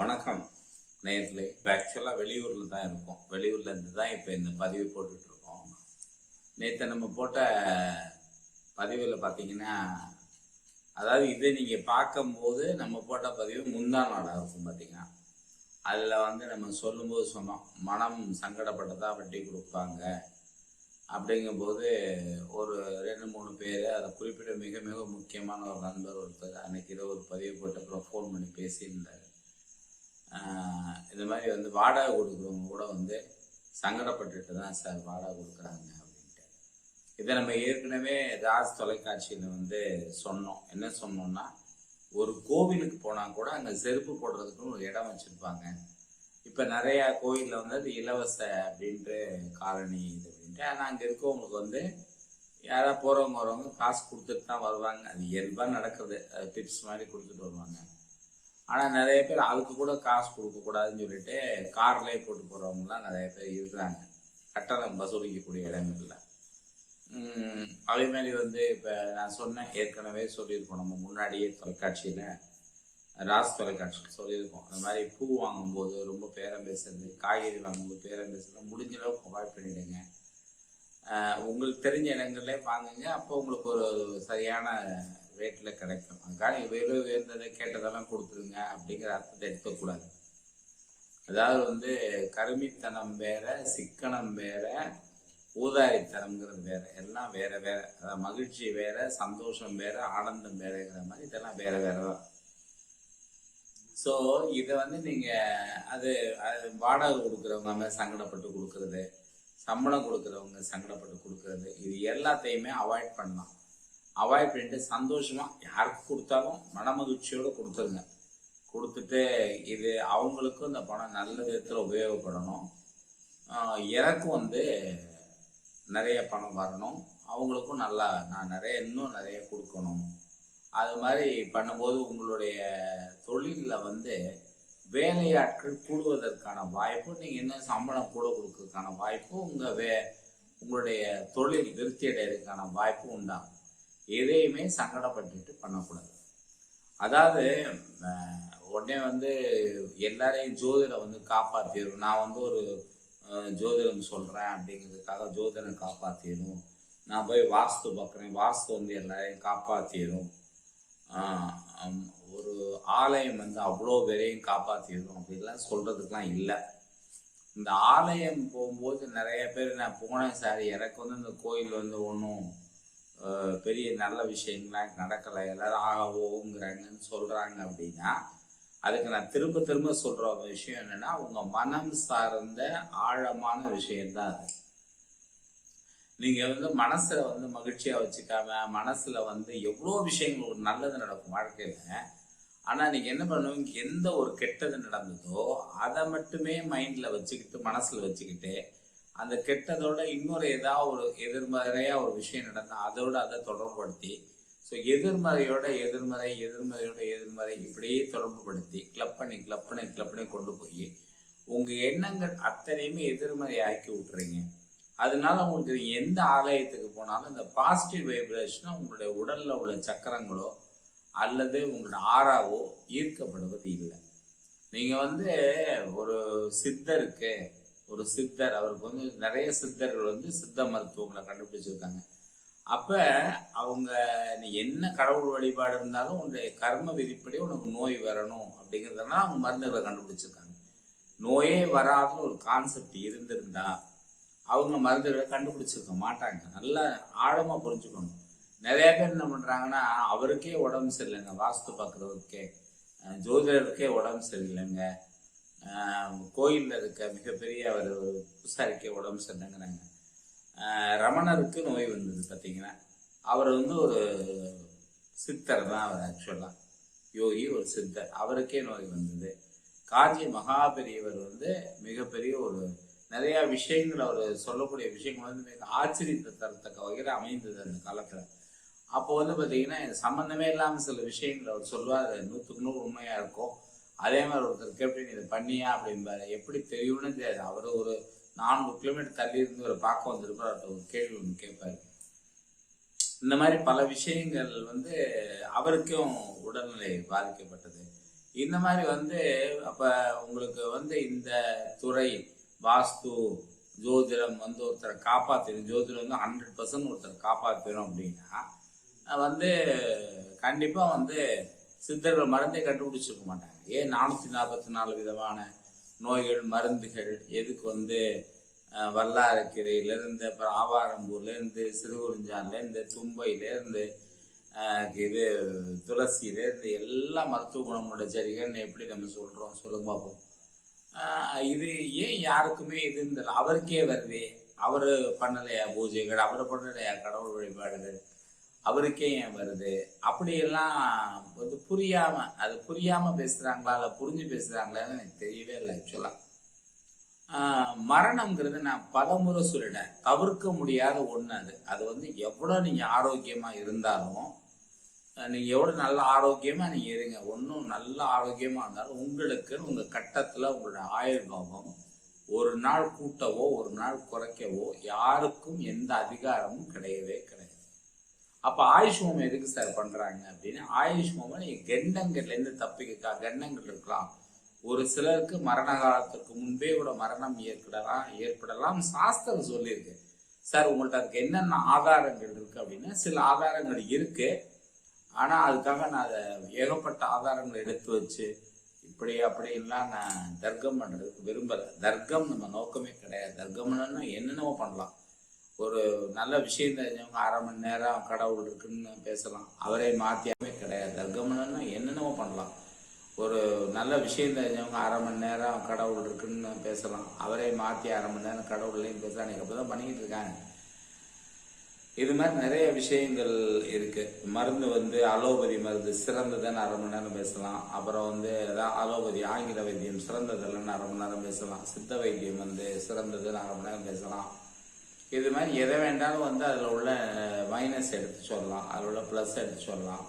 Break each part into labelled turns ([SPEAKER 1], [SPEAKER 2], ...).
[SPEAKER 1] வணக்கம். நேர்களே இப்போ ஆக்சுவலாக வெளியூரில் தான் இருக்கோம். வெளியூரில் இருந்து தான் இப்போ இந்த பதிவு போட்டுட்ருக்கோம் நேற்று நம்ம போட்ட பதிவில் பார்த்தீங்கன்னா அதாவது இதை நீங்கள் பார்க்கும்போது நம்ம போட்ட பதிவு முந்தா நாளாக இருக்கும் பார்த்தீங்கன்னா அதில் வந்து நம்ம சொல்லும்போது சொன்னோம் மனம் சங்கடப்பட்டதாக வட்டி கொடுப்பாங்க. அப்படிங்கும்போது ஒரு ரெண்டு மூணு பேர் அதை குறிப்பிட்ட மிக மிக முக்கியமான ஒரு நண்பர் ஒருத்தர் அன்னைக்கு ஏதோ ஒரு பதிவு போட்டு அப்புறம் ஃபோன் பண்ணி பேசியிருந்தார். இது இந்த மாதிரி வந்து வாடகை கொடுக்குறவங்க கூட வந்து சங்கடப்பட்டுட்டு தான் சார் வாடகை கொடுக்குறாங்க அப்படின்ட்டு. இதை நம்ம ஏற்கனவே ராஜ் தொலைக்காட்சியில் வந்து சொன்னோம். என்ன சொன்னோம்னா ஒரு கோவிலுக்கு போனால் கூட அங்கே செருப்பு போடுறதுக்குன்னு ஒரு இடம் வச்சுருப்பாங்க. இப்போ நிறையா கோயிலில் வந்து அது இலவச அப்படின்ட்டு காலனி இது அப்படின்ட்டு. ஆனால் அங்கே இருக்கவங்களுக்கு வந்து யாராவது போகிறவங்க வரவங்க காசு கொடுத்துட்டு தான் வருவாங்க. அது இயல்பாக நடக்கிறது அது டிப்ஸ் மாதிரி கொடுத்துட்டு வருவாங்க. ஆனால் நிறைய பேர் அதுக்கு கூட காசு கொடுக்கக்கூடாதுன்னு சொல்லிட்டு கார்லேயே போட்டு போகிறவங்களாம் நிறைய பேர் இருக்கிறாங்க. கட்டணம் வசூலிக்கக்கூடிய இடங்களில். அதேமாதிரி வந்து இப்போ நான் சொன்னேன் ஏற்கனவே சொல்லியிருக்கோம் நம்ம முன்னாடியே தொலைக்காட்சியில் ராஸ் தொலைக்காட்சியில் சொல்லியிருக்கோம். அந்த மாதிரி பூ வாங்கும்போது ரொம்ப பேரம் பேசுறது காய்கறி வாங்கும்போது பேரம் பேசுறது முடிஞ்ச அளவுக்கு அவாய்ட் பண்ணிடுங்க. உங்களுக்கு தெரிஞ்ச இடங்கள்லேயே வாங்குங்க. அப்போ உங்களுக்கு ஒரு சரியான ரேட்டில் கிடைக்கும். அதுக்காக விலை உயர்ந்ததை கேட்டதெல்லாம் கொடுத்துருங்க அப்படிங்கிற அர்த்தத்தை எடுக்கக்கூடாது அதாவது வந்து கருமித்தனம் வேற சிக்கனம் வேற ஊதாரித்தனம்ங்கிறது வேற. எல்லாம் வேற வேற. அதாவது மகிழ்ச்சி வேற சந்தோஷம் வேற ஆனந்தம் வேறங்கிற மாதிரி இதெல்லாம் வேற வேற தான் ஸோ இதை வந்து நீங்கள் அது அது வாடகை கொடுக்குறவங்க மேலே சங்கடப்பட்டு கொடுக்கறது சம்பளம் கொடுக்குறவங்க சங்கடப்பட்டு கொடுக்கறது இது எல்லாத்தையுமே அவாய்ட் பண்ணலாம். அவாய்ட் பண்ணிட்டு சந்தோஷமாக யாருக்கு கொடுத்தாலும் மனமகிழ்ச்சியோடு கொடுத்துருங்க. கொடுத்துட்டு இது அவங்களுக்கும் இந்த பணம் நல்ல விதத்தில் உபயோகப்படணும். எனக்கும் வந்து நிறைய பணம் வரணும். அவங்களுக்கும் நல்லா நான் நிறைய இன்னும் நிறைய கொடுக்கணும். அது மாதிரி பண்ணும்போது உங்களுடைய தொழிலில் வந்து வேலையாட்கள் கூடுவதற்கான வாய்ப்பும் நீங்கள் இன்னும் சம்பளம் கூட கொடுக்கறதுக்கான வாய்ப்பும் உங்கள் வே உங்களுடைய தொழில் விருத்தி அடைகிறதுக்கான வாய்ப்பும் உண்டாகும் எதையுமே சங்கடப்பட்டுட்டு பண்ணக்கூடாது. அதாவது உடனே வந்து எல்லாரையும் ஜோதிடம் வந்து காப்பாற்றிடும் நான் வந்து ஒரு ஜோதிடம் சொல்கிறேன் அப்படிங்கிறதுக்காக ஜோதிடம் காப்பாற்றிடும் நான் போய் வாஸ்து பார்க்குறேன். வாஸ்து வந்து எல்லாரையும் காப்பாற்றிடும் ஒரு ஆலயம் வந்து அவ்வளோ பேரையும் காப்பாற்றிடும் அப்படிலாம் சொல்கிறதுக்கெலாம் இல்லை. இந்த ஆலயம் போகும்போது நிறைய பேர் நான் போனேன் சார். எனக்கு வந்து இந்த கோயில் வந்து ஒன்றும் பெரிய நல்ல விஷயங்கள்லாம் நடக்கலை எல்லாரும் ஆக ஓங்கிறாங்கன்னு சொல்கிறாங்க அப்படின்னா அதுக்கு நான் திரும்ப திரும்ப சொல்கிற ஒரு விஷயம் என்னென்னா உங்கள் மனம் சார்ந்த ஆழமான விஷயந்தான் அது. நீங்கள் வந்து மனசில் வந்து மகிழ்ச்சியாக வச்சுக்காம மனசில் வந்து எவ்வளோ விஷயங்கள் ஒரு நல்லது நடக்கும் வாழ்க்கையில் ஆனால் நீங்கள் என்ன பண்ணுவீங்க? எந்த ஒரு கெட்டது நடந்ததோ அதை மட்டுமே மைண்டில் வச்சுக்கிட்டு மனசில் வச்சுக்கிட்டு அந்த கெட்டதோட இன்னொரு ஏதாவது ஒரு எதிர்மறையாக ஒரு விஷயம் நடந்தால் அதோட அதை தொடர்புபடுத்தி ஸோ எதிர்மறையோட எதிர்மறை எதிர்மறையோட எதிர்மறை இப்படியே தொடர்புபடுத்தி கிளப் பண்ணி கிளப் பண்ணி கிளப் பண்ணி கொண்டு போய் உங்கள் எண்ணங்கள் அத்தனையுமே எதிர்மறை ஆக்கி விட்டுறீங்க. அதனால உங்களுக்கு எந்த ஆலயத்துக்கு போனாலும் இந்த பாசிட்டிவ் வைப்ரேஷனை உங்களுடைய உடலில் உள்ள சக்கரங்களோ அல்லது உங்களோட ஆறாவோ ஈர்க்கப்படுவது இல்லை. நீங்கள் வந்து ஒரு சித்தருக்கு ஒரு சித்தர் அவருக்கு வந்து நிறைய சித்தர்கள் வந்து சித்த மருத்துவங்களை கண்டுபிடிச்சிருக்காங்க. அப்ப அவங்க நீ என்ன கடவுள் வழிபாடு இருந்தாலும் உன்னுடைய கர்ம விதிப்படி உனக்கு நோய் வரணும் அப்படிங்கிறதெல்லாம் அவங்க மருந்துகளை கண்டுபிடிச்சிருக்காங்க. நோயே வராதுன்னு ஒரு கான்செப்ட் இருந்திருந்தா அவங்க மருந்துகளை கண்டுபிடிச்சிருக்க மாட்டாங்க. நல்லா ஆழமா புரிஞ்சுக்கணும். நிறைய பேர் என்ன பண்றாங்கன்னா அவருக்கே உடம்பு சரியில்லைங்க வாஸ்து பார்க்குறவருக்கே ஜோதிடருக்கே உடம்பு சரியில்லைங்க. கோயிலில் இருக்க மிகப்பெரிய அவர் பூசாரிக்கே உடம்பு சரியில்லைங்கிறாங்க. ரமணருக்கு நோய் வந்தது பார்த்தீங்கன்னா அவர் வந்து ஒரு சித்தர் தான் அவர் ஆக்சுவலாக யோகி ஒரு சித்தர். அவருக்கே நோய் வந்தது. காஞ்சி மகாபெரியவர் வந்து மிகப்பெரிய ஒரு நிறைய விஷயங்கள் அவர் சொல்லக்கூடிய விஷயங்கள் வந்து மிக ஆச்சரியத்தை தரத்தக்க வகையில் அமைந்தது அந்த காலத்தில். அப்போ வந்து பார்த்தீங்கன்னா சம்மந்தமே இல்லாமல் சில விஷயங்கள் அவர் சொல்லுவார். நூற்றுக்கு நூறு உண்மையாக இருக்கும் அதே மாதிரி ஒருத்தர் கேப்டன் இதை பண்ணியா அப்படிம்பாரு. எப்படி தெரியும்னு தெரியாது. அவர் ஒரு நானூறு கிலோமீட்டர் தள்ளி இருந்து ஒரு பார்க்க வந்திருப்பார் அவர்கிட்ட ஒரு கேள்வி ஒன்று கேட்பாரு. இந்த மாதிரி பல விஷயங்கள் வந்து அவருக்கும் உடல்நிலை பாதிக்கப்பட்டது. இந்த மாதிரி வந்து அப்போ உங்களுக்கு வந்து இந்த துறை வாஸ்து ஜோதிடம் வந்து ஒருத்தரை காப்பாற்றிடும் ஜோதிடம் வந்து ஹண்ட்ரட் பர்சன்ட் ஒருத்தரை காப்பாற்றிடும் அப்படின்னா வந்து கண்டிப்பாக வந்து சித்தர்கள் மருந்தே கண்டுபிடிச்சிருக்க மாட்டாங்க. ஏன் நானூத்தி நாற்பத்தி நாலு விதமான நோய்கள் மருந்துகள் எதுக்கு வந்து அஹ், அப்புறம் ஆவாரம்பூர்லேருந்து சிறுகுறிஞ்சான்லேருந்து தும்பையிலேருந்து அஹ், இது துளசியிலேருந்து எல்லா மருத்துவ குணமுள்ள செடிகள்னு எப்படி நம்ம சொல்கிறோம் சொல்லுங்க பார்ப்போம் இது ஏன் யாருக்குமே இது இந்த அவருக்கே வருது? அவர் பண்ணலையா பூஜைகள்? அவர் பண்ணலையா கடவுள் வழிபாடுகள்? அவருக்கே ஏன் வருது? அப்படியெல்லாம் வந்து புரியாம அது புரியாம பேசுறாங்களா இல்ல புரிஞ்சு பேசுறாங்களான்னு எனக்கு தெரியவே இல்லை ஆக்சுவலா மரணம்ங்கிறது நான் பலமுறை சொல்லிட்டேன். தவிர்க்க முடியாத ஒண்ணு அது. அது வந்து எவ்வளவு நீங்க ஆரோக்கியமா இருந்தாலும் நீங்கள் நீங்க எவ்வளவு நல்ல ஆரோக்கியமா நீங்க இருங்க. ஒன்றும் நல்ல ஆரோக்கியமா இருந்தாலும் உங்களுக்கு உங்க கட்டத்துல உங்களோட ஆயுர்வாகம் ஒரு நாள் கூட்டவோ ஒரு நாள் குறைக்கவோ யாருக்கும் எந்த அதிகாரமும் கிடையவே கிடையாது. அப்ப ஆயுஷ் ஹோமம் எதுக்கு சார் பண்றாங்க அப்படின்னா ஆயுஷ் ஹோமம் நீங்க கெண்டங்கள்ல இருந்து தப்பிக்கா கெண்டங்கள் இருக்கலாம். ஒரு சிலருக்கு மரண காலத்துக்கு முன்பே கூட மரணம் ஏற்படலாம் ஏற்படலாம் சாஸ்திரம் சொல்லியிருக்கு. சார் உங்கள்ட்ட அதுக்கு என்னென்ன ஆதாரங்கள் இருக்கு அப்படின்னா சில ஆதாரங்கள் இருக்கு. ஆனா அதுக்காக நான் அதை ஏகப்பட்ட ஆதாரங்களை எடுத்து வச்சு இப்படி அப்படின்லாம் நான் தர்க்கம் பண்றதுக்கு விரும்பல. தர்க்கம் நம்ம நோக்கமே கிடையாது. தர்க்கம்னா என்னென்னவோ பண்ணலாம். ஒரு நல்ல விஷயம் தெரிஞ்சவங்க அரை மணி நேரம் கடவுள் இருக்குன்னு பேசலாம். அவரே மாத்தியாமே கிடையாது. தர்க்கம்னா என்னென்னவோ பண்ணலாம். ஒரு நல்ல விஷயம் தெரிஞ்சவங்க அரை மணி நேரம் கடவுள் இருக்குன்னு பேசலாம். அவரே மாத்தி அரை மணி நேரம் கடவுள்லையும் பேசலாம். எனக்கு அப்படிதான் பண்ணிக்கிட்டு இருக்காங்க. இது மாதிரி நிறைய விஷயங்கள் இருக்கு. மருந்து வந்து அலோபதி மருந்து சிறந்ததுன்னு அரை மணி நேரம் பேசலாம். அப்புறம் வந்து ஏதாவது அலோபதி ஆங்கில வைத்தியம் சிறந்ததுன்னு அரை மணி நேரம் பேசலாம். சித்த வைத்தியம் வந்து சிறந்ததுன்னு அரை மணி நேரம் பேசலாம். இது மாதிரி எதை வேண்டாலும் வந்து அதில் உள்ள மைனஸ் எடுத்து சொல்லலாம். அதில் உள்ள ப்ளஸ் எடுத்து சொல்லலாம்.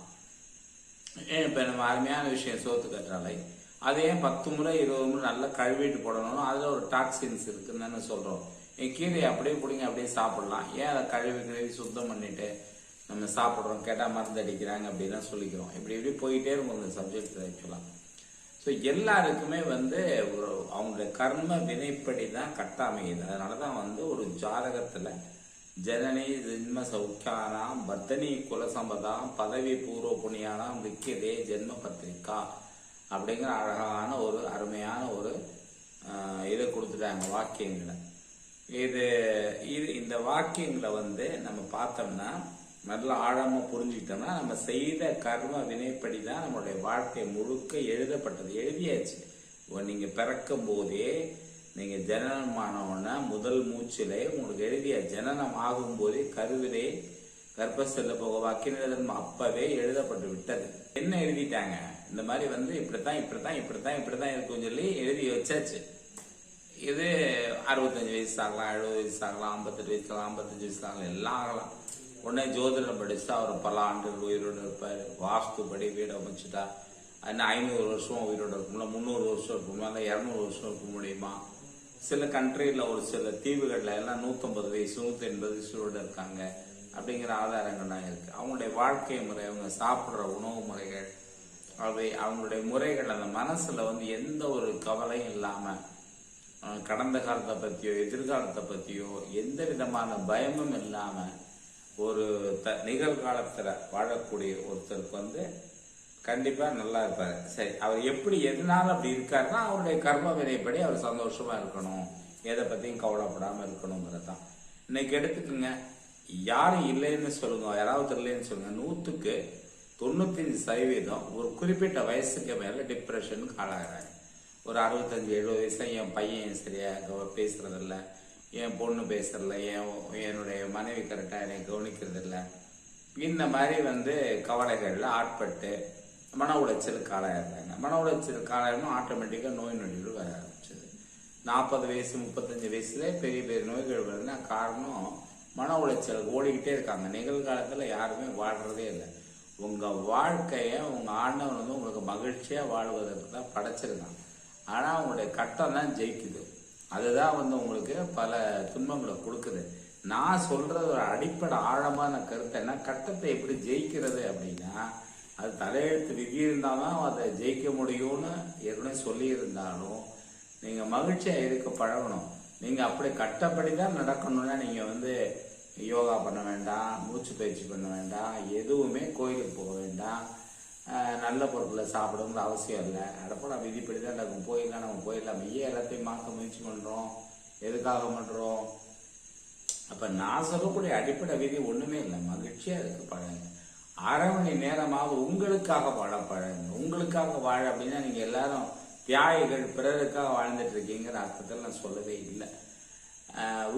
[SPEAKER 1] ஏன் இப்போ நம்ம அருமையான விஷயம் சோத்து கற்றாலை அதே ஏன் பத்து முறை இருபது முறை நல்லா கழுவிட்டு போடணும் அதில் ஒரு டாக்ஸின்ஸ் இருக்குன்னு தானே சொல்கிறோம் என் கீரையை அப்படியே பிடிங்க அப்படியே சாப்பிடலாம். ஏன் அதை கழுவி கழுவி சுத்தம் பண்ணிட்டு நம்ம சாப்பிட்றோம் கேட்டால் மருந்து அடிக்கிறாங்க அப்படிலாம் சொல்லிக்கிறோம். இப்படி இப்படி போயிட்டே இருக்கும் இந்த சப்ஜெக்ட் ஆக்சுவலாக ஸோ எல்லாருக்குமே வந்து ஒரு அவங்களுடைய கர்ம வினைப்படி தான் கட்டாமையுது. அதனால தான் வந்து ஒரு ஜாதகத்தில் ஜனனி ஜென்ம சௌக்கியானாம் பத்தனி குலசம்பதாம் பதவி பூர்வ புண்ணியானாம் விக்கியதே ஜென்ம பத்திரிக்கா அப்படிங்கிற அழகான ஒரு அருமையான ஒரு இதை கொடுத்துட்டாங்க வாக்கியங்களை. இது இது இந்த வாக்கியங்களை வந்து நம்ம பார்த்தோம்னா நல்லா ஆழமா புரிஞ்சுக்கிட்டோம்னா நம்ம செய்த கர்ம வினைப்படி தான் நம்மளுடைய வாழ்க்கை முழுக்க எழுதப்பட்டது. எழுதியாச்சு. இப்போ நீங்க பிறக்கும் போதே நீங்க ஜனனமானவன முதல் மூச்சிலே உங்களுக்கு எழுதிய ஜனனம் ஆகும் போதே கருவிலே கர்ப்பசெல்ல போக வாக்கியம் அப்பவே எழுதப்பட்டு விட்டது. என்ன எழுதிட்டாங்க? இந்த மாதிரி வந்து இப்படித்தான் இப்படித்தான் இப்படித்தான் இப்படித்தான் இருக்கும்னு சொல்லி எழுதி வச்சாச்சு. இது அறுபத்தஞ்சு வயசு ஆகலாம் எழுபது வயசு ஆகலாம் ஐம்பத்தெட்டு வயசு ஆகலாம் ஐம்பத்தஞ்சு வயசு ஆகலாம் எல்லாம் ஆகலாம். உடனே ஜோதிடம் படிச்சுட்டா அவர் பல ஆண்டுகள் உயிரோடு இருப்பார். வாஸ்துபடி வீடு அமைச்சுட்டா. இன்னும் ஐநூறு வருஷம் உயிரோடு இருக்கும்ல முந்நூறு வருஷம் இருக்குமா இல்லை இரநூறு வருஷம் இருக்க முடியுமா? சில கண்ட்ரியில் ஒரு சில தீவுகளில் எல்லாம் நூற்றம்பது வயசு நூற்றி எண்பது வயசோடு இருக்காங்க அப்படிங்கிற ஆதாரங்கள்லாம் இருக்குது அவங்களுடைய வாழ்க்கை முறை அவங்க சாப்பிட்ற உணவு முறைகள் அவை அவங்களுடைய முறைகள் அந்த மனசில் வந்து எந்த ஒரு கவலையும் இல்லாமல் கடந்த காலத்தை பற்றியோ எதிர்காலத்தை பற்றியோ எந்த விதமான பயமும் இல்லாமல் ஒரு த நிகழ்காலத்தில் வாழக்கூடிய ஒருத்தருக்கு வந்து கண்டிப்பாக நல்லா இருப்பார். சரி அவர் எப்படி எதனால் அப்படி இருக்காருன்னா அவருடைய கர்ம வினைப்படி அவர் சந்தோஷமாக இருக்கணும். எதை பற்றியும் கவலைப்படாமல் இருக்கணுங்கிறது தான். இன்னைக்கு எடுத்துக்கோங்க யாரும் இல்லைன்னு சொல்லுங்க யாராவது இல்லைன்னு சொல்லுங்க நூற்றுக்கு தொண்ணூத்தஞ்சு சதவீதம் ஒரு குறிப்பிட்ட வயசுக்கு மேலே டிப்ரெஷனுக்கு ஆளாகிறாங்க ஒரு அறுபத்தஞ்சு எழுபது வயசுல என் பையன் சரியாக கவ- பேசுறதில்ல. என் பொண்ணு பேசுறதில்ல என் என்னுடைய மனைவி கரெக்டாக என்னை கவனிக்கிறதில்ல. இந்த மாதிரி வந்து கவலைகளில் ஆட்பட்டு மன உளைச்சலுக்கு ஆளாயிடுறாங்க மன உளைச்சலுக்கு ஆளாயிரணும் ஆட்டோமேட்டிக்காக நோய் நொடிகள் வர ஆரம்பிச்சது. நாற்பது வயசு முப்பத்தஞ்சு வயசுல பெரிய பெரிய நோய்கள் வருதுன்னா காரணம் மன உளைச்சலுக்கு ஓடிக்கிட்டே இருக்காங்க. நிகழ்காலத்தில் யாருமே வாழ்றதே இல்லை. உங்கள் வாழ்க்கையை உங்கள் ஆண்டவன் வந்து உங்களுக்கு மகிழ்ச்சியாக வாழ்வதற்கு தான் படைச்சிருக்கான் ஆனால் அவங்களுடைய கட்டம் தான் ஜெயிக்குது. அதுதான் வந்து உங்களுக்கு பல துன்பங்களை கொடுக்குது. நான் சொல்றது ஒரு அடிப்படை ஆழமான கருத்து. என்ன கட்டத்தை எப்படி ஜெயிக்கிறது அப்படின்னா அது தலையெழுத்து விதி இருந்தால் தான் அதை ஜெயிக்க முடியும்னு ஏற்கனவே சொல்லியிருந்தாலும் நீங்கள் மகிழ்ச்சியாக இருக்க பழகணும். நீங்கள் அப்படி கட்டப்படி தான் நடக்கணும்னா நீங்கள் வந்து யோகா பண்ண வேண்டாம் மூச்சு பயிற்சி பண்ண வேண்டாம் எதுவுமே கோயிலுக்கு போக வேண்டாம். நல்ல பொருட்களை சாப்பிடணுங்கிற அவசியம் இல்லை. அடப்படா விதிப்படி தான் நம்ம போயிடலாம் நம்ம போயிடலாம். ஏன் எல்லாத்தையும் மாற்ற முயற்சி பண்ணுறோம் எதுக்காக பண்ணுறோம் அப்போ நான் சொல்லக்கூடிய அடிப்படை விதி ஒன்றுமே இல்லை. மகிழ்ச்சியாக இருக்கு பழங்க அரை மணி நேரமாவது உங்களுக்காக வாழ பழங்க உங்களுக்காக வாழ அப்படின்னா நீங்கள் எல்லாரும் தியாகிகள் பிறருக்காக வாழ்ந்துட்டு இருக்கீங்கிற அர்த்தத்தில் நான் சொல்லவே இல்லை.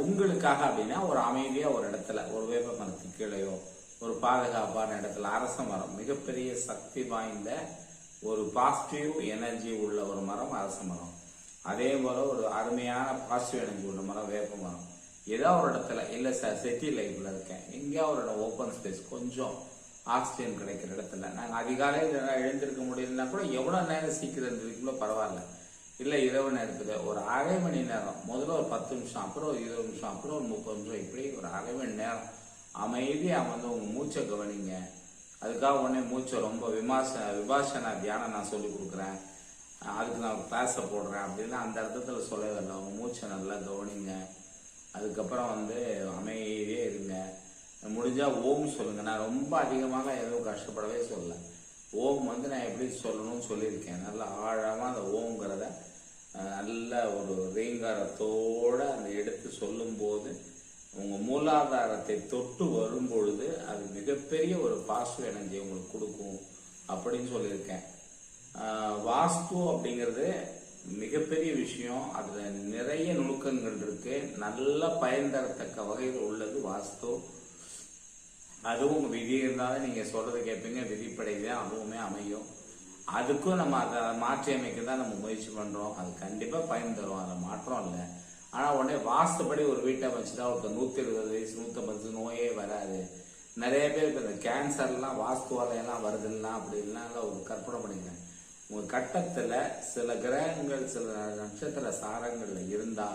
[SPEAKER 1] உங்களுக்காக அப்படின்னா ஒரு அமைதியாக ஒரு இடத்துல ஒரு வேப்ப மரத்துக்கு கீழேயோ ஒரு பாதுகாப்பான இடத்துல அரச மரம் மிகப்பெரிய சக்தி வாய்ந்த ஒரு பாசிட்டிவ் எனர்ஜி உள்ள ஒரு மரம் அரச மரம். அதே போல ஒரு அருமையான பாசிட்டிவ் எனர்ஜி உள்ள மரம் வேப்ப மரம். ஏதோ ஒரு இடத்துல இல்லை சார் சிட்டி லைஃப்ல இருக்கேன். எங்கேயா ஒரு இடம் ஓப்பன் ஸ்பேஸ் கொஞ்சம் ஆக்சிஜன் கிடைக்கிற இடத்துல. நாங்கள் அதிகாலையில் எழுந்திருக்க முடியலன்னா கூட எவ்வளோ நேரம் சீக்கிரம் இருந்ததுக்குள்ள பரவாயில்ல. இல்லை இரவு நேரத்தில் ஒரு அரை மணி நேரம் முதல்ல ஒரு பத்து நிமிஷம் அப்புறம் ஒரு இருபது நிமிஷம் அப்புறம் ஒரு முப்பது நிமிஷம் இப்படி ஒரு அரை மணி நேரம் அமைதியாக வந்து உங்கள் மூச்சை கவனிங்க. அதுக்காக உடனே மூச்சை ரொம்ப விமாச விபாசன தியானம் நான் சொல்லி கொடுக்குறேன். அதுக்கு நான் கிளாஸை போடுறேன் அப்படின்னு அந்த அர்த்தத்தில் சொல்லவே இல்லை. உங்கள் மூச்சை நல்லா கவனிங்க. அதுக்கப்புறம் வந்து அமைதியே இருங்க. முடிஞ்சால் ஓம் சொல்லுங்கள் நான் ரொம்ப அதிகமாக எதுவும் கஷ்டப்படவே சொல்லலை. ஓம் வந்து நான் எப்படி சொல்லணும்னு சொல்லியிருக்கேன். நல்லா ஆழமாக அந்த ஓங்கிறத நல்ல ஒரு ரீங்காரத்தோட அந்த எடுத்து சொல்லும்போது உங்க மூலாதாரத்தை தொட்டு வரும்பொழுது அது மிகப்பெரிய ஒரு பாசிட்டிவ் எனர்ஜி உங்களுக்கு கொடுக்கும் அப்படின்னு சொல்லியிருக்கேன். வாஸ்து அப்படிங்கிறது மிகப்பெரிய விஷயம். அதுல நிறைய நுணுக்கங்கள் இருக்கு. நல்ல பயன் தரத்தக்க வகையில் உள்ளது வாஸ்து. அதுவும் உங்க விதி இருந்தாலும் நீங்க சொல்றது கேட்பீங்க. விதிப்படி தான் அதுவுமே அமையும். அதுக்கும் நம்ம அதை மாற்றி அமைக்க தான் நம்ம முயற்சி பண்றோம். அது கண்டிப்பா பயன் தரும். அதை மாற்றம் இல்லை. ஆனா உடனே வாஸ்துபடி ஒரு வீட்டை வச்சுதான் ஒருத்தர் நூத்தி இருபது வயசு நூத்தம்பது நோயே வராது. நிறைய பேர் இப்ப இந்த கேன்சர்லாம் வருது எல்லாம் அப்படி அப்படின்லாம் ஒரு கற்பனை பண்ணிக்கிறேன் உங்க கட்டத்துல சில கிரகங்கள் சில நட்சத்திர சாரங்கள்ல இருந்தா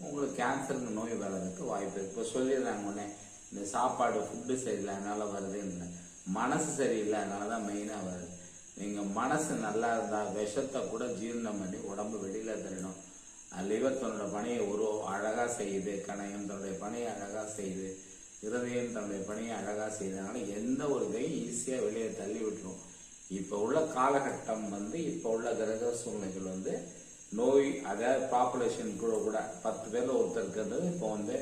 [SPEAKER 1] உங்களுக்கு கேன்சருங்க நோய் வர்றதுக்கு வாய்ப்பு இருக்கு. இப்போ சொல்லிடுறாங்க உடனே இந்த சாப்பாடு ஃபுட்டு சரியில்லை அதனால வருதுன்னு மனசு சரியில்லை அதனால தான் மெயினாக வருது. நீங்கள் மனசு நல்லா இருந்தால் விஷத்தை கூட ஜீரணம் பண்ணி உடம்பு வெளியில தரணும் லிவர் தன்னோட பணியை ஒரு அழகாக செய்யுது கணையம் தன்னுடைய பணியை அழகாக செய்யுது இருதயம் தன்னுடைய பணியை அழகாக செய்யுதுனால எந்த ஒரு இதையும் ஈஸியாக வெளியே தள்ளி விட்டுரும். இப்போ உள்ள காலகட்டம் வந்து இப்போ உள்ள கிரக சூழ்நிலைகள் வந்து நோய் அதாவது பாப்புலேஷன் கூட கூட பத்து பேர்ல ஒருத்தர் இருக்கிறது இப்போ வந்து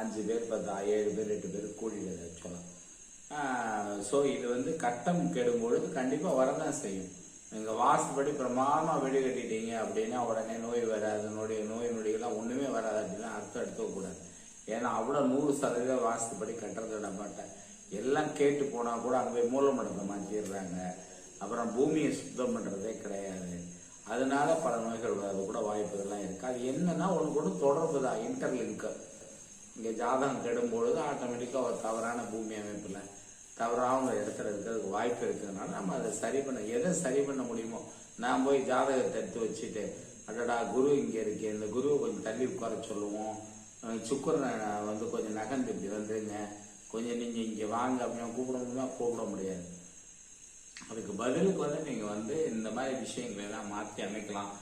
[SPEAKER 1] அஞ்சு பேர் பத்து ஏழு பேர் எட்டு பேர் கூடிடுது ஆக்சுவலாக ஸோ இது வந்து கட்டம் கெடும் பொழுது கண்டிப்பாக வரதான் செய்யும். நீங்கள் வாஸ்துபடி பிரமாதமாக வெடி கட்டிட்டீங்க அப்படின்னா உடனே நோய் வராது. நோய் நோய் நொடிகள்லாம் ஒன்றுமே வராது அப்படின்னா அர்த்தம் எடுத்துக்கக்கூடாது ஏன்னா அவ்வளோ நூறு சதவீத வாஸ்துபடி கட்டுறது விட மாட்டேன். எல்லாம் கேட்டு போனால் கூட அங்கே போய் மூலமண்டலத்தை மாற்றிடுறாங்க அப்புறம் பூமியை சுத்தம் பண்ணுறதே கிடையாது. அதனால பல நோய்கள் வர்றது கூட வாய்ப்புகள்லாம் இருக்கு. அது என்னன்னா ஒன்று கூட தொடர்பு தான் இன்டர்லிங்க்கு இங்கே ஜாதகம் கெடும் பொழுது ஆட்டோமேட்டிக்காக ஒரு தவறான பூமி அமைப்பில் தவறாமல் ஒரு இடத்துல இருக்கிறதுக்கு வாய்ப்பு இருக்கிறதுனால நம்ம அதை சரி பண்ண எதை சரி பண்ண முடியுமோ நான் போய் ஜாதகத்தை எடுத்து வச்சுட்டு அடடா குரு இங்கே இருக்கு இந்த குருவை கொஞ்சம் தள்ளி உட்கார சொல்லுவோம். அஹ் சுக்கிரனை வந்து கொஞ்சம் நகர்ந்து இப்படி வந்துருங்க. கொஞ்சம் நீங்கள் இங்கே வாங்க அப்படின்னு கூப்பிட முடியுமா கூப்பிட முடியாது. அதுக்கு பதிலுக்கு வந்து நீங்கள் வந்து இந்த மாதிரி விஷயங்களை எல்லாம் மாற்றி அமைக்கலாம்.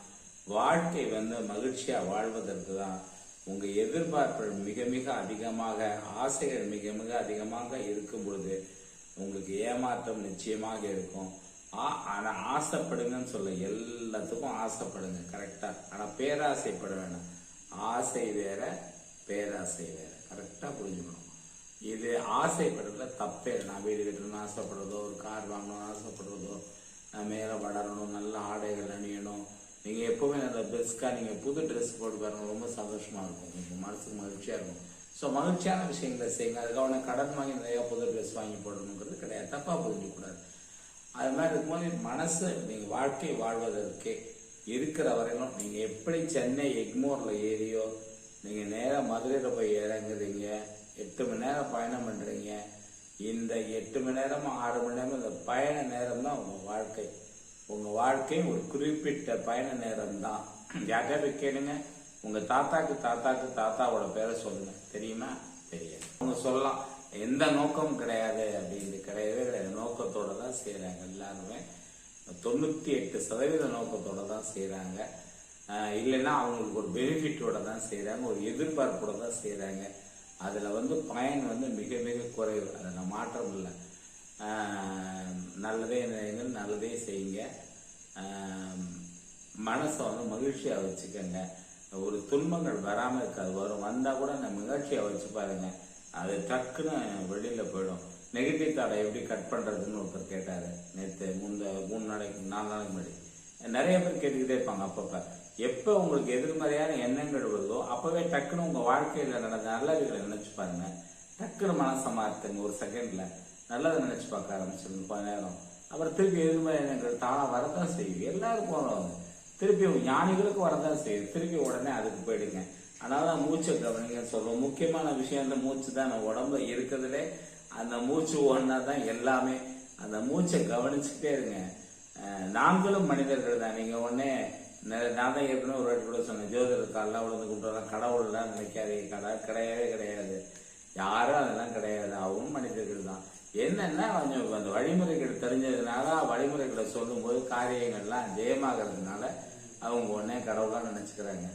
[SPEAKER 1] வாழ்க்கை வந்து மகிழ்ச்சியாக வாழ்வதற்கு தான் உங்கள் எதிர்பார்ப்புகள் மிக மிக அதிகமாக ஆசைகள் மிக மிக அதிகமாக இருக்கும் பொழுது உங்களுக்கு ஏமாற்றம் நிச்சயமாக இருக்கும். ஆ- ஆனா ஆசைப்படுங்கன்னு சொல்ல எல்லாத்துக்கும் ஆசைப்படுங்க கரெக்டா ஆனா பேராசைப்பட வேணாம். ஆசை வேற பேராசை வேற. கரெக்டா புரிஞ்சுக்கணும். இது ஆசைப்படுறதுல தப்பே நான் வீடு கட்டணும்னு ஆசைப்படுறதோ ஒரு கார் வாங்கணும்னு ஆசைப்படுறதோ நான் மேலே வளரணும் நல்ல ஆடைகள் அணியணும். நீங்கள் எப்போவுமே நல்ல பெஸ்ட்டாக நீங்கள் புது ட்ரெஸ் போட்டு பாருங்க ரொம்ப சந்தோஷமாக இருக்கும். உங்கள் மனசுக்கு மகிழ்ச்சியாக இருக்கும். ஸோ மகிழ்ச்சியான விஷயங்களை செய்யுங்க. அதுக்காக உடனே கடன் வாங்கி நிறையா புது ட்ரெஸ் வாங்கி போடணுங்கிறது கிடையாது. தப்பாக புரிஞ்சுக்கூடாது அது மாதிரி இருக்கும்போது மனசு நீங்கள் வாழ்க்கை வாழ்வதற்கு இருக்கிற வரையிலும் நீங்கள் எப்படி சென்னை எக்மோரில் ஏறியோ நீங்கள் நேராக மதுரையில் போய் இறங்குறீங்க எட்டு மணி நேரம் பயணம் பண்ணுறீங்க இந்த எட்டு மணி நேரம் ஆறு மணி நேரம் இந்த பயண நேரம் தான் உங்கள் வாழ்க்கை. உங்கள் வாழ்க்கையும் ஒரு குறிப்பிட்ட பயண நேரம் தான். யார்கிட்ட போய் கேளுங்க. உங்கள் தாத்தாக்கு தாத்தாக்கு தாத்தாவோட பேரை சொல்லுங்க. தெரியுமா? தெரியாது. அவங்க சொல்லலாம் எந்த நோக்கமும் கிடையாது அப்படின்னு. கிடையவே கிடையாது. நோக்கத்தோட தான் செய்கிறாங்க எல்லாருமே. தொண்ணூற்றி எட்டு சதவீத நோக்கத்தோட தான் செய்கிறாங்க இல்லைன்னா அவங்களுக்கு ஒரு பெனிஃபிட்டோட தான் செய்கிறாங்க ஒரு எதிர்பார்ப்போட தான் செய்கிறாங்க அதில் வந்து பயன் வந்து மிக மிக குறைவு. அதில் மாற்றம் இல்லை. நல்லதே நினைங்கள் நல்லதே செய்யுங்க. மனசை வந்து மகிழ்ச்சியாக வச்சுக்கோங்க. ஒரு துன்பங்கள் வராமல் இருக்காது. வரும். வந்தால் கூட நம்ம மகிழ்ச்சியாக வச்சு பாருங்க. அது டக்குன்னு வெளியில் போயிடும். நெகட்டிவ் தாடை எப்படி கட் பண்ணுறதுன்னு ஒருத்தர் கேட்டார். நேற்று முந்த மூணு நாளைக்கு நாலு நாளைக்கு முன்னாடி. நிறைய பேர் கேட்டுக்கிட்டே இருப்பாங்க அப்பப்போ. எப்போ உங்களுக்கு எதிர்மறையான எண்ணங்கள் வருதோ அப்போவே டக்குன்னு உங்கள் வாழ்க்கையில் நடந்த நல்லதுகளை நினச்சி பாருங்க. டக்குன்னு மனசை மாற்றுங்க ஒரு செகண்டில் நல்லதை நினச்சி பார்க்க ஆரம்பிச்சிருங்க கொஞ்ச நேரம். அப்புறம் திருப்பி எதிர்மறை எண்ணங்கள் தானாக வரதான் செய்யும். எல்லாருக்கும் வரும் திருப்பி ஞானிகளுக்கும் வரதான் செய்யுது. திருப்பி உடனே அதுக்கு போயிடுங்க. அதனால தான் மூச்சை கவனிங்க சொல்லுவோம் முக்கியமான விஷயம் அந்த மூச்சு தான். நம்ம உடம்புல இருக்கிறதுலே அந்த மூச்சு ஓடினா தான் எல்லாமே அந்த மூச்சை கவனிச்சுக்கிட்டே இருங்க. நாங்களும் மனிதர்கள் தான். நீங்க உடனே நான் தான் ஏற்கனவே ஒரு வாட்டி கூட சொன்னேன். ஜோதிடர் காலில் விழுந்து கும்பிட்டு கடவுள்லாம் நினைக்காதீங்க. கடை கிடையவே கிடையாது. யாரும் அதெல்லாம் கிடையாது. அவங்களும் மனிதர்கள் தான். என்னன்னா கொஞ்சம் அந்த வழிமுறைகள் தெரிஞ்சதுனால வழிமுறைகளை சொல்லும்போது காரியங்கள்லாம் ஜெயமாகிறதுனால அவங்க உடனே கடவுளாக நினச்சிக்கிறாங்க.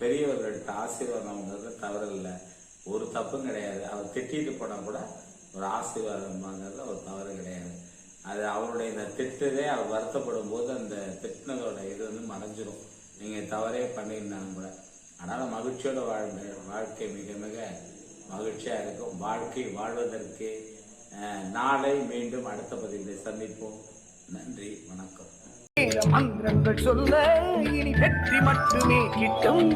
[SPEAKER 1] பெரியவர்கள்ட்ட ஆசீர்வாதம் வாங்குறது தவறு இல்லை ஒரு தப்பும் கிடையாது. அவர் திட்டிட்டு போனால் கூட ஒரு ஆசீர்வாதம் வாங்குறதுல ஒரு தவறு கிடையாது. அது அவருடைய இந்த திட்டதே அவர் வருத்தப்படும் போது அந்த திட்டினதோட இது வந்து மறைஞ்சிரும். நீங்கள் தவறே பண்ணியிருந்தாலும் கூட. அதனால் மகிழ்ச்சியோட வாழ்ந்த வாழ்க்கை மிக மிக மகிழ்ச்சியாக இருக்கும். வாழ்க்கை வாழ்வதற்கு நாளை மீண்டும் அடுத்த பதிவில் சந்திப்போம். நன்றி. வணக்கம்.
[SPEAKER 2] மந்திரங்கள் சொல்ல இனி வெற்றி மட்டுமே கிட்டும்.